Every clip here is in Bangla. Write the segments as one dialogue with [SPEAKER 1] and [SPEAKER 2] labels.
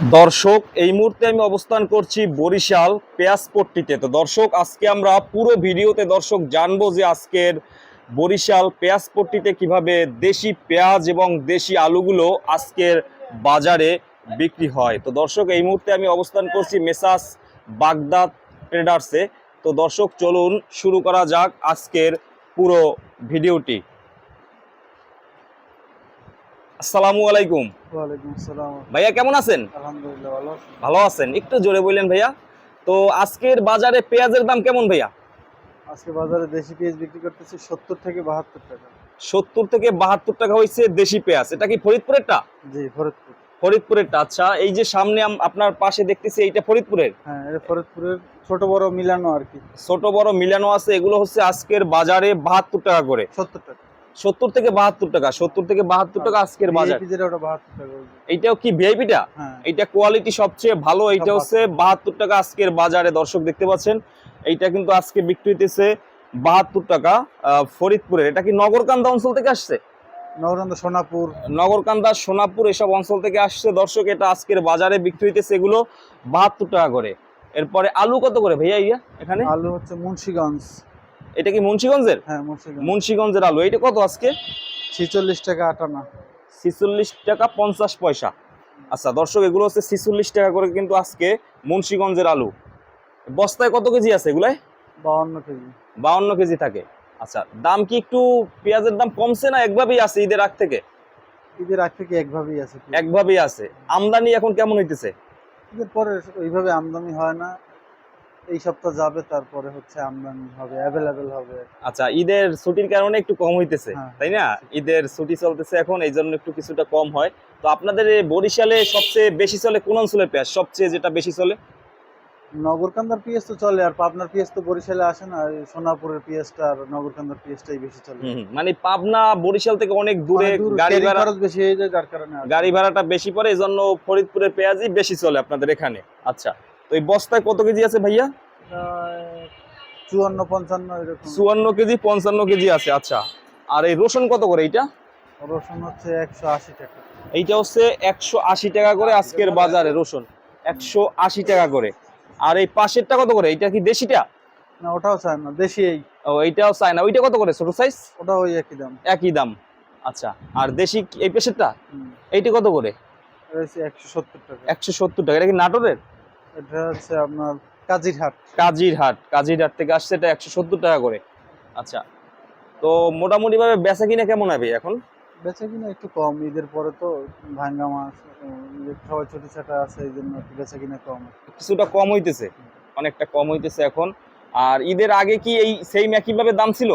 [SPEAKER 1] দর্শক, এই মুহূর্তে আমি অবস্থান করছি বরিশাল পেঁয়াজপট্টিতে। তো দর্শক, আজকে আমরা পুরো ভিডিওতে দর্শক জানব যে আজকের বরিশাল পেঁয়াজপট্টিতে কীভাবে দেশি পেঁয়াজ এবং দেশি আলুগুলো আজকের বাজারে বিক্রি হয়। তো দর্শক, এই মুহূর্তে আমি অবস্থান করছি মেসাস বাগদাদ ট্রেডার্সে। তো দর্শক, চলুন শুরু করা যাক আজকের পুরো ভিডিওটি। আসসালামু আলাইকুম। ভাইয়া কেমন আছেন?
[SPEAKER 2] আলহামদুলিল্লাহ ভালো।
[SPEAKER 1] ভালো আছেন? একটু জোরে বললেন ভাইয়া। তো আজকের বাজারে পেঁয়াজের দাম কেমন ভাইয়া?
[SPEAKER 2] আজকে বাজারে দেশি পেঁয়াজ বিক্রি করতেছি সত্তর থেকে বাহাত্তর টাকা।
[SPEAKER 1] সত্তর থেকে বাহাত্তর টাকা হয়েছে দেশি পেঁয়াজ। এটা কি ফরিদপুরেরটা?
[SPEAKER 2] জি ফরিদপুর।
[SPEAKER 1] ফরিদপুরেরটা আচ্ছা। এই যে সামনে আপনার পাশে দেখতেছি এইটা ফরিদপুরের?
[SPEAKER 2] হ্যাঁ এটা ফরিদপুরের ছোট বড় মিলানো আর কি।
[SPEAKER 1] ছোট বড় মিলানো আছে। এগুলো হচ্ছে আজকের বাজারে বাহাত্তর টাকা করে।
[SPEAKER 2] সত্তর টাকা।
[SPEAKER 1] সত্তর থেকে বাহাত্তর টাকা সত্তর থেকে বাহাত্তর টাকা আজকের বাজার।
[SPEAKER 2] VIP যেটা ওটা বাহাত্তর টাকা ওই যে।
[SPEAKER 1] এইটাও কি ভিআইপিটা
[SPEAKER 2] হ্যাঁ।
[SPEAKER 1] এইটা কোয়ালিটি সবচেয়ে ভালো এইটা হচ্ছে বাহাত্তর। টাকা আজকের বাজারে দর্শক দেখতে পাচ্ছেন। এইটা কিন্তু আজকে বিক্রি হইতেছে বাহাত্তর টাকা ফরিদপুরের। এটা কি নগরকান্দা অঞ্চল থেকে আসছে?
[SPEAKER 2] নবরন্দ সোনাপুর।
[SPEAKER 1] নগরকান্দা সোনাপুর এসব অঞ্চল থেকে আসছে। দর্শক এটা আজকের বাজারে বিক্রি হইতেছে এগুলো বাহাত্তর টাকা করে। এরপরে আলু কত করে ভাইয়া ইয়া এখানে?
[SPEAKER 2] আলু হচ্ছে মুন্সিগঞ্জ।
[SPEAKER 1] এটা কি মুন্সিগঞ্জের?
[SPEAKER 2] হ্যাঁ মুন্সিগঞ্জ।
[SPEAKER 1] মুন্সিগঞ্জের আলু। এটা কত আজকে?
[SPEAKER 2] ছিচল্লিশ টাকা আটানা।
[SPEAKER 1] ছিচল্লিশ টাকা পঞ্চাশ পয়সা। আচ্ছা দর্শক এগুলো হচ্ছে ছিচল্লিশ টাকা করে কিন্তু আজকে মুন্সিগঞ্জের আলু। বস্তায় কত কেজি আছে এগুলাই
[SPEAKER 2] বাউন্ন কেজি।
[SPEAKER 1] বাউন্ন কেজি থাকে। আচ্ছা দাম কি একটু পেঁয়াজের দাম কমছে না একভাবেই আছে ঈদের আগ থেকে?
[SPEAKER 2] ঈদের আগ থেকে একভাবেই আছে।
[SPEAKER 1] একভাবেই আছে। আমদানি এখন কেমন হইতেছে?
[SPEAKER 2] ঈদের পরে ওইভাবে আমদানি হয় না। এই সপ্তাহ যাবে তারপরে হচ্ছে আমদানি হবে অ্যাভেলেবেল হবে।
[SPEAKER 1] আচ্ছা ঈদের ছুটির কারণে একটু কম হইতেছে
[SPEAKER 2] হ্যাঁ।
[SPEAKER 1] তাই না? ঈদের ছুটি চলতেছে এখন এই জন্য একটু কিছুটা কম হয়। তো আপনাদের বরিশালে সবচেয়ে বেশি চলে কোন অঞ্চলের পেঁয়াজ? সবচেয়ে যেটা বেশি চলে?
[SPEAKER 2] নগরকান্দার পিএস তো চলে আর পাবনার পিএস তো বরিশালে আসে না সোনাপুরের পিএসটা আর নগরকান্দার পিএসটাই বেশি চলে।
[SPEAKER 1] মানে পাবনা বরিশাল থেকে অনেক দূরে গাড়ি ভাড়া
[SPEAKER 2] বেশি হয়ে যায় যার কারণে।
[SPEAKER 1] গাড়ি ভাড়াটা বেশি পড়ে এই জন্য ফরিদপুরের পেঁয়াজই বেশি চলে আপনাদের এখানে। আচ্ছা। তো এই বস্তায় কত কেজি আছে ভাইয়া?
[SPEAKER 2] চুয়ান্ন পঞ্চান্ন এরকম।
[SPEAKER 1] চুয়ান্ন কেজি পঞ্চান্ন কেজি আছে আচ্ছা। আর এই রসুন কত করে এইটা?
[SPEAKER 2] রসুন হচ্ছে একশো আশি টাকা।
[SPEAKER 1] এইটা হচ্ছে একশো আশি টাকা করে আজকের বাজারে রসুন। একশো আশি টাকা করে। আর এই পাশেরটা কত করে? এইটা কি দেশিটা?
[SPEAKER 2] না ওটাও চায় না দেশি এই
[SPEAKER 1] ও এইটাও চাই না। ওইটা কত করে? ছোট সাইজ
[SPEAKER 2] ওটা ওই একই দাম।
[SPEAKER 1] একই দাম। আচ্ছা আর দেশি এই পেশেরটা। এইটা কত করে?
[SPEAKER 2] একশো সত্তর টাকা।
[SPEAKER 1] একশো সত্তর টাকা। এটা কি নাটোরের?
[SPEAKER 2] এটা হচ্ছে আপনার কাজিরহাট।
[SPEAKER 1] কাজিরহাট কাজিরহাট থেকে আসছে এটা একশো সত্তর টাকা করে। আচ্ছা তো মোটামুটি ভাবে বেচা কিনা কেমন হবে এখন?
[SPEAKER 2] বেচে কিনা একটু কম ঈদের পরে তো ভাঙ্গা মাছ সবাই ছোটো ছাটা আছে এই জন্য বেচে কিনা কম।
[SPEAKER 1] কিছুটা কম হইতেছে অনেকটা কম হইতেছে এখন। আর ঈদের আগে কি এই সেম একইভাবে দাম ছিল?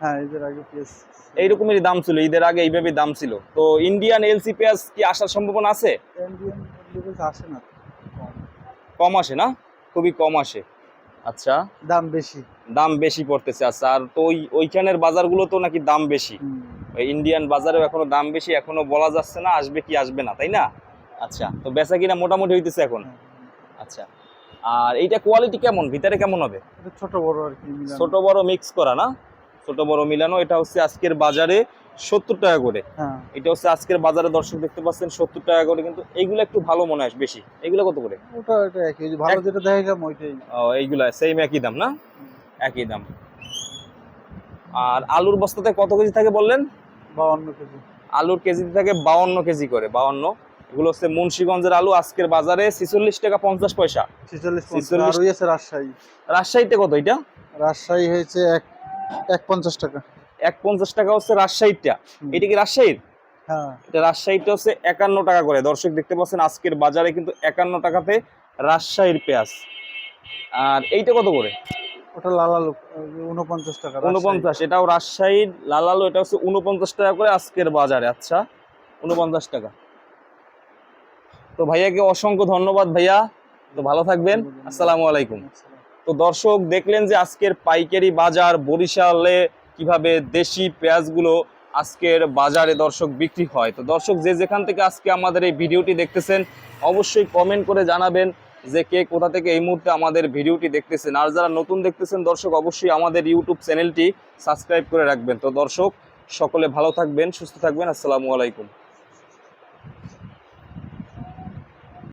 [SPEAKER 2] হ্যাঁ ঈদের আগে পিএস
[SPEAKER 1] এইরকমেরই দাম ছিল ঈদের আগে এইভাবে দাম ছিল। তো ইন্ডিয়ান এলসি পেঁয়াজ কি আসার সম্ভাবনা আছে?
[SPEAKER 2] ইন্ডিয়ান আসে না। কম
[SPEAKER 1] আসে না? খুবই কম আসে। আচ্ছা।
[SPEAKER 2] দাম বেশি।
[SPEAKER 1] দাম বেশি পড়তেছে আচ্ছা। আর তো ওই ওইখানের বাজারগুলো তো নাকি দাম বেশি। ইন্ডিয়ান বাজারেও এখনও দাম বেশি এখনও বলা যাচ্ছে না আসবে কি আসবে না তাই না? আচ্ছা তো বেচা কিনা মোটামুটি হইতেছে এখন? আচ্ছা। আর এইটা কোয়ালিটি কেমন? ভিতরে কেমন হবে?
[SPEAKER 2] ছোট বড় আর কি।
[SPEAKER 1] ছোট বড় মিক্স করা না? ছোট বড় মিলানো এটা হচ্ছে আজকের বাজারে সত্তর টাকা করে।
[SPEAKER 2] হ্যাঁ।
[SPEAKER 1] এটা হচ্ছে আজকের বাজারে দর্শক দেখতে পাচ্ছেন সত্তর টাকা করে কিন্তু এইগুলো একটু ভালো মনে হয় বেশি। এগুলো কত করে?
[SPEAKER 2] ওটা এটা একই ভালো যেটা ওইটাই।
[SPEAKER 1] ও এইগুলা সেম একই দাম না? একই দাম। আর আলুর বস্তাতে কত কেজি থাকে বললেন?
[SPEAKER 2] বাউন্ন কেজি।
[SPEAKER 1] আলুর কেজিতে থাকে বাউন্ন কেজি করে বাউন্ন। এগুলো হচ্ছে মুন্সিগঞ্জের আলু আজকের বাজারে ছিচল্লিশ টাকা পঞ্চাশ পয়সা।
[SPEAKER 2] ছিচল্লিশ রাজশাহী।
[SPEAKER 1] রাজশাহীতে কত এটা?
[SPEAKER 2] রাজশাহী হয়েছে এক এক পঞ্চাশ টাকা।
[SPEAKER 1] এক পঞ্চাশ টাকা হচ্ছে রাজশাহীটা। এটা কি রাজশাহীর?
[SPEAKER 2] হ্যাঁ।
[SPEAKER 1] এটা রাজশাহীটা হচ্ছে একান্ন টাকা করে। দর্শক দেখতে পাচ্ছেন আজকের বাজারে কিন্তু একান্ন টাকাতে রাজশাহীর পেঁয়াজ। আর এইটা কত করে?
[SPEAKER 2] ওটা লাল আলু উনপঞ্চাশ টাকা
[SPEAKER 1] উনপঞ্চাশ এটাও রাজশাহীর। এটা হচ্ছে উনপঞ্চাশ টাকা করে আজকের বাজারে। আচ্ছা উনপঞ্চাশ টাকা। তো ভাইয়াকে অসংখ্য ধন্যবাদ ভাইয়া। তো ভালো থাকবেন। আসসালামু আলাইকুম। তো দর্শক দেখলেন যে আজকের পাইকারি বাজার বরিশালে কীভাবে দেশি পেঁয়াজগুলো আজকের বাজারে দর্শক বিক্রি হয়। তো দর্শক, যে যেখান থেকে আজকে আমাদের এই ভিডিওটি দেখতেছেন, অবশ্যই কমেন্ট করে জানাবেন যে কে কোথা থেকে এই মুহূর্তে আমাদের ভিডিওটি দেখতেছেন। আর যারা নতুন দেখতেছেন, দর্শক, অবশ্যই আমাদের ইউটিউব চ্যানেলটি সাবস্ক্রাইব করে রাখবেন। তো দর্শক, সকলে ভালো থাকবেন, সুস্থ থাকবেন। আসসালামু আলাইকুম।